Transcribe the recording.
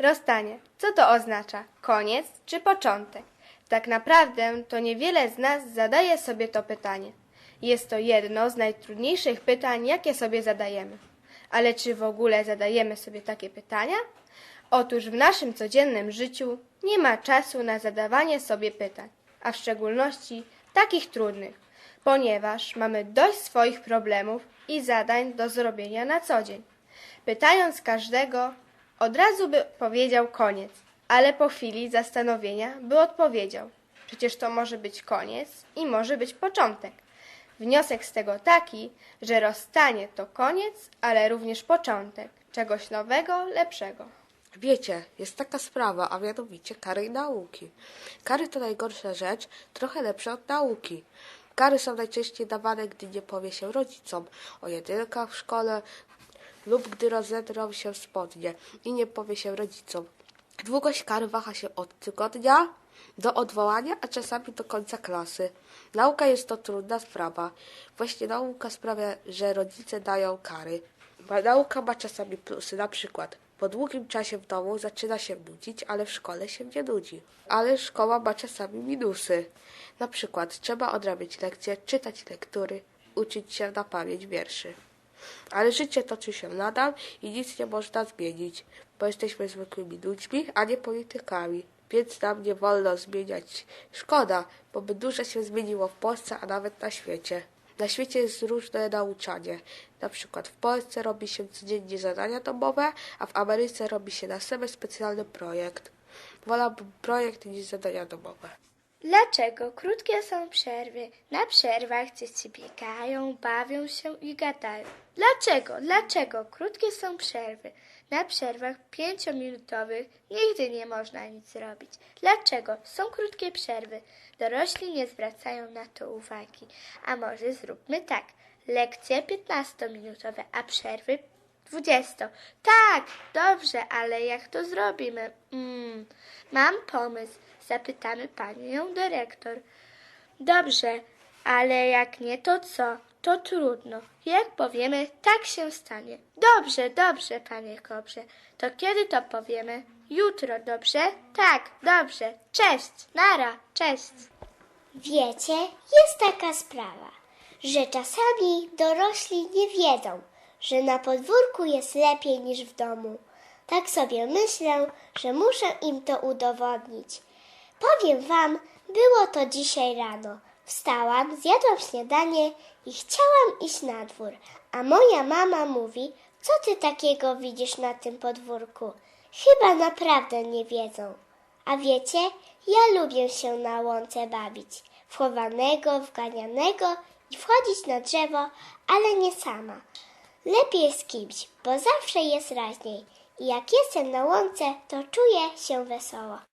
Rozstanie. Co to oznacza? Koniec czy początek? Tak naprawdę to niewiele z nas zadaje sobie to pytanie. Jest to jedno z najtrudniejszych pytań, jakie sobie zadajemy. Ale czy w ogóle zadajemy sobie takie pytania? Otóż w naszym codziennym życiu nie ma czasu na zadawanie sobie pytań, a w szczególności takich trudnych, ponieważ mamy dość swoich problemów i zadań do zrobienia na co dzień. Pytając każdego, od razu by powiedział koniec, ale po chwili zastanowienia by odpowiedział: Przecież to może być koniec i może być początek. Wniosek z tego taki, że rozstanie to koniec, ale również początek czegoś nowego, lepszego. Wiecie, jest taka sprawa, a mianowicie kary i nauki. Kary to najgorsza rzecz, trochę lepsza od nauki. Kary są najczęściej dawane, gdy nie powie się rodzicom o jedylkach w szkole lub gdy rozedrą się spodnie i nie powie się rodzicom. Długość kary waha się od tygodnia do odwołania, a czasami do końca klasy. Nauka jest to trudna sprawa. Właśnie nauka sprawia, że rodzice dają kary. Nauka ma czasami plusy, na przykład po długim czasie w domu zaczyna się nudzić, ale w szkole się nie nudzi. Ale szkoła ma czasami minusy. Na przykład trzeba odrabiać lekcje, czytać lektury, uczyć się na pamięć wierszy. Ale życie toczy się nadal i nic nie można zmienić, bo jesteśmy zwykłymi ludźmi, a nie politykami. Więc nam nie wolno zmieniać. Szkoda, bo by dużo się zmieniło w Polsce, a nawet na świecie. Na świecie jest różne nauczanie. Na przykład w Polsce robi się codziennie zadania domowe, a w Ameryce robi się na sobie specjalny projekt. Wolałbym projekt niż zadania domowe. Dlaczego krótkie są przerwy? Na przerwach dzieci biegają, bawią się i gadają. Dlaczego? Dlaczego krótkie są przerwy? Na przerwach pięciominutowych nigdy nie można nic zrobić. Dlaczego są krótkie przerwy? Dorośli nie zwracają na to uwagi. A może zróbmy tak. Lekcje 15-minutowe, a przerwy 20. Tak, dobrze, ale jak to zrobimy? Mm, mam pomysł. Zapytamy panią dyrektor. Dobrze, ale jak nie, to co? To trudno. Jak powiemy, tak się stanie. Dobrze, dobrze, panie Kobrze. To kiedy to powiemy? Jutro, dobrze? Tak, dobrze. Cześć, nara, cześć. Wiecie, jest taka sprawa, że czasami dorośli nie wiedzą, że na podwórku jest lepiej niż w domu. Tak sobie myślę, że muszę im to udowodnić. Powiem wam, było to dzisiaj rano. Wstałam, zjadłam śniadanie i chciałam iść na dwór, a moja mama mówi, co ty takiego widzisz na tym podwórku? Chyba naprawdę nie wiedzą. A wiecie, ja lubię się na łące bawić. Wchowanego, wganianego i wchodzić na drzewo, ale nie sama. Lepiej z kimś, bo zawsze jest raźniej. I jak jestem na łące, to czuję się wesoło.